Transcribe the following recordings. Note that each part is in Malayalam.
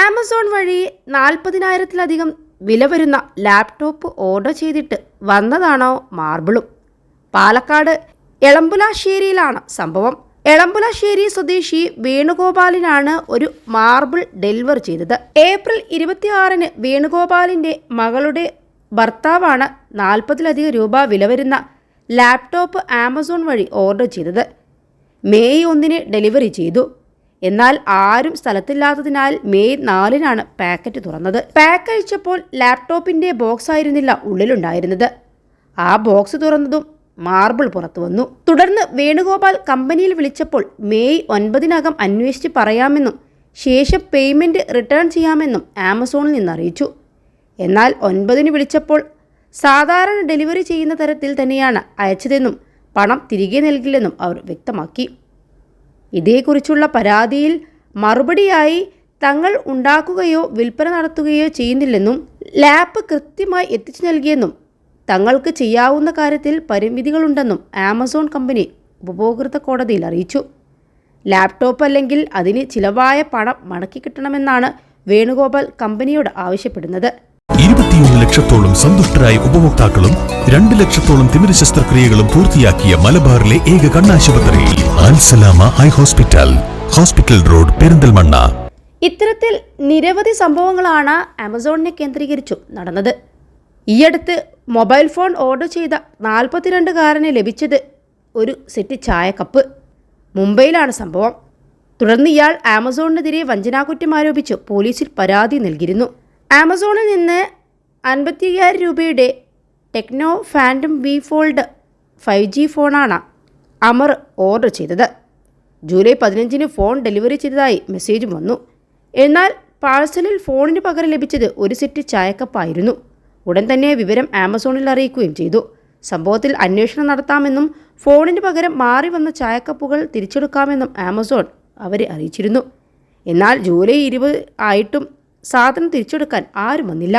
ആമസോൺ വഴി നാൽപ്പതിനായിരത്തിലധികം വില വരുന്ന ലാപ്ടോപ്പ് ഓർഡർ ചെയ്തിട്ട് വന്നതാണോ മാർബിളും? പാലക്കാട് എളമ്പുലാശ്ശേരിയിലാണ് സംഭവം. എളമ്പുലാശ്ശേരി സ്വദേശി വേണുഗോപാലിനാണ് ഒരു മാർബിൾ ഡെലിവർ ചെയ്തത്. ഏപ്രിൽ ഇരുപത്തിയാറിന് വേണുഗോപാലിന്റെ മകളുടെ ഭർത്താവാണ് നാൽപ്പതിലധികം രൂപ വില വരുന്ന ലാപ്ടോപ്പ് ആമസോൺ വഴി ഓർഡർ ചെയ്തത്. മെയ് ഒന്നിന് ഡെലിവറി ചെയ്തു. എന്നാൽ ആരും സ്ഥലത്തില്ലാത്തതിനാൽ മെയ് നാലിനാണ് പാക്കറ്റ് തുറന്നത്. പാക്ക് അഴിച്ചപ്പോൾ ലാപ്ടോപ്പിന്റെ ബോക്സ് ആയിരുന്നില്ല ഉള്ളിലുണ്ടായിരുന്നത്. ആ ബോക്സ് തുറന്നതും മാർബിൾ പുറത്തു വന്നു. തുടർന്ന് വേണുഗോപാൽ കമ്പനിയിൽ വിളിച്ചപ്പോൾ മെയ് ഒൻപതിനകം അന്വേഷിച്ച് പറയാമെന്നും ശേഷം പേയ്മെന്റ് റിട്ടേൺ ചെയ്യാമെന്നും ആമസോണിൽ നിന്ന് അറിയിച്ചു എന്നാൽ ഒൻപതിന് വിളിച്ചപ്പോൾ സാധാരണ ഡെലിവറി ചെയ്യുന്ന തരത്തിൽ തന്നെയാണ് അയച്ചതെന്നും പണം തിരികെ നൽകില്ലെന്നും അവർ വ്യക്തമാക്കി. ഇതേക്കുറിച്ചുള്ള പരാതിയിൽ മറുപടിയായി തങ്ങൾ ഉണ്ടാക്കുകയോ വിൽപ്പന നടത്തുകയോ ചെയ്യുന്നില്ലെന്നും ലാപ്പ് കൃത്യമായി എത്തിച്ചു നൽകിയെന്നും തങ്ങൾക്ക് ചെയ്യാവുന്ന കാര്യത്തിൽ പരിമിതികളുണ്ടെന്നും ആമസോൺ കമ്പനി ഉപഭോക്തൃ കോടതിയിൽ അറിയിച്ചു. ലാപ്ടോപ്പ് അല്ലെങ്കിൽ അതിന് ചിലവായ പണം മടക്കി കിട്ടണമെന്നാണ് വേണുഗോപാൽ കമ്പനിയോട് ആവശ്യപ്പെടുന്നത്. ലക്ഷത്തോളം സന്തുഷ്ടരായ ഉപഭോക്താക്കളും രണ്ട് ലക്ഷത്തോളം തിമിര ശസ്ത്രക്രിയകളും പൂർത്തിയാക്കിയ മലബാറിലെ ഏക കണ്ണാശുപത്രി Ansalama eye hospital hospital road Perinthalmanna. ഇത്തരത്തിൽ നിരവധി സംഭവങ്ങളാണ് ആമസോണിനെ കേന്ദ്രീകരിച്ചു നടന്നത്. ഈയടുത്ത് മൊബൈൽ ഫോൺ ഓർഡർ ചെയ്ത നാൽപ്പത്തിരണ്ടുകാരന് ലഭിച്ചത് ഒരു സെറ്റ് ചായക്കപ്പ്. മുംബൈയിലാണ് സംഭവം. തുടർന്ന് ഇയാൾ ആമസോണിനെതിരെ വഞ്ചനാകുറ്റം ആരോപിച്ച് പോലീസിൽ പരാതി നൽകിയിരുന്നു. ആമസോണിൽ നിന്ന് അൻപത്തി അയ്യായിരം രൂപയുടെ Tecno Phantom V Fold five G ഫോണാണ് അമർ ഓർഡർ ചെയ്തത്. ജൂലൈ പതിനഞ്ചിന് ഫോൺ ഡെലിവറി ചെയ്തതായി മെസ്സേജ് വന്നു. എന്നാൽ പാഴ്സലിൽ ഫോണിന് പകരം ലഭിച്ചത് ഒരു സെറ്റ് ചായക്കപ്പായിരുന്നു. ഉടൻ തന്നെ വിവരം ആമസോണിൽ അറിയിക്കുകയും ചെയ്തു. സംഭവത്തിൽ അന്വേഷണം നടത്താമെന്നും ഫോണിന് പകരം മാറി വന്ന ചായക്കപ്പുകൾ തിരിച്ചെടുക്കാമെന്നും ആമസോൺ അവരെ അറിയിച്ചിരുന്നു. എന്നാൽ ജൂലൈ ഇരുപത് ആയിട്ടും സാധനം തിരിച്ചെടുക്കാൻ ആരും വന്നില്ല.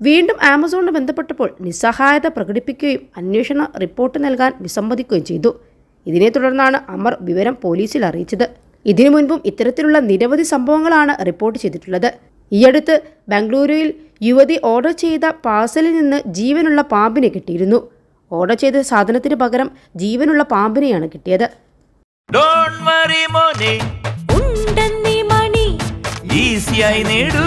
വീണ്ടും ആമസോണിന് ബന്ധപ്പെട്ടപ്പോൾ നിസ്സഹായത പ്രകടിപ്പിക്കുകയും അന്വേഷണ റിപ്പോർട്ട് നൽകാൻ വിസമ്മതിക്കുകയും ചെയ്തു. ഇതിനെ തുടർന്നാണ് അമർ വിവരം പോലീസിൽ അറിയിച്ചത്. ഇതിനു മുൻപും ഇത്തരത്തിലുള്ള നിരവധി സംഭവങ്ങളാണ് റിപ്പോർട്ട് ചെയ്തിട്ടുള്ളത്. ഈയടുത്ത് ബംഗളൂരുവിൽ യുവതി ഓർഡർ ചെയ്ത പാഴ്സലിൽ നിന്ന് ജീവനുള്ള പാമ്പിനെ കിട്ടിയിരുന്നു. ഓർഡർ ചെയ്ത സാധനത്തിന് പകരം ജീവനുള്ള പാമ്പിനെയാണ് കിട്ടിയത്. ഡോണ്ട് വറി മോനെ. ഉണ്ടെന്നി മണി. ഈസിയായി നേടൂ.